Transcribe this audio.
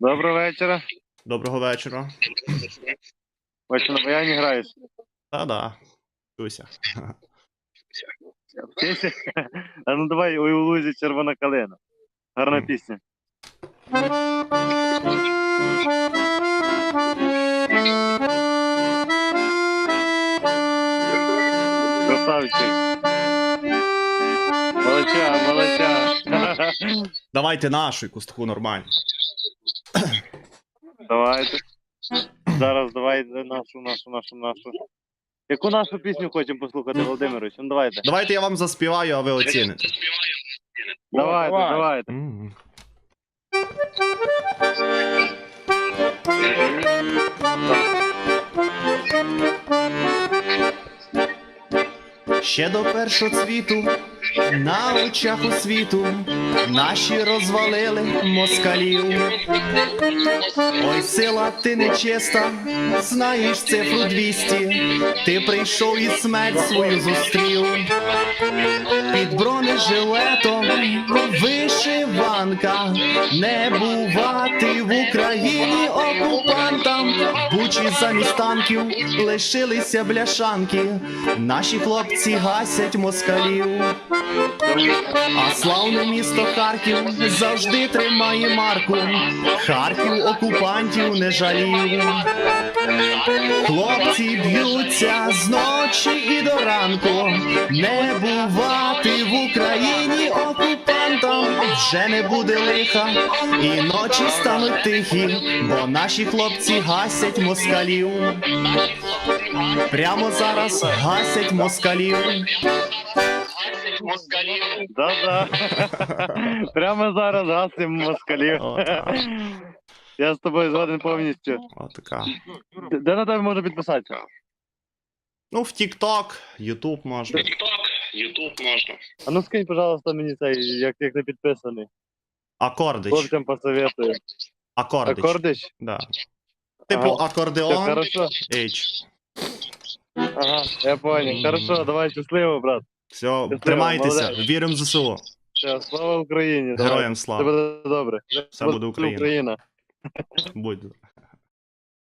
Доброго вечора. Доброго вечора. Бачу, на баяні граєш. Та-да. Чуся. Вчися. А ну давай ой у лузі червона калина. Гарна Мгм. пісня. Красавчик. Молодча, молодча. Давайте нашу якусь таку нормальну. Давайте. Зараз давайте нашу, нашу, нашу, нашу. Яку нашу пісню хочемо послухати, Володимирович? Ну давайте. Давайте я вам заспіваю, а ви оціните. Давайте, давайте. Ще до першого цвіту на очах у світу наші розвалили москалів. Ой, сила, ти нечиста, знаєш цифру 200, ти прийшов і смерть свою зустрів. Під бронежилетом вишиванка, не бувати в Україні окупантам. Бучі замість танків лишилися бляшанки. Наші хлопці гасять москалів. А славне місто Харків завжди тримає марку. Харків окупантів не жалів. Хлопці б'ються зночі і до ранку. Не бувати в Україні окупантам вже не буде лиха, і ночі стануть тихі, бо наші хлопці гасять москалів. Прямо зараз гасять москалів. Да-да. Прямо зараз гасимо москалів. Я з тобою згоден повністю. Отака. Де- Де на тебе можна підписатися? Ну, в TikTok, YouTube можна. Ютуб можна. А ну скинь, пожалуйста, мені цей, як, як не підписаний. Акордич. Хлопцям посоветую. Акордич. Акордич? Да. Типу Ага. Все, акордеон хорошо. H. Ага, я понял. Хорошо, давай щасливо, брат. Все, тримайтеся. Віримо в ЗСУ. Все, слава Україні. Давай. Героям Все слава. буде добре. Все буде Україна. Україна. Будь.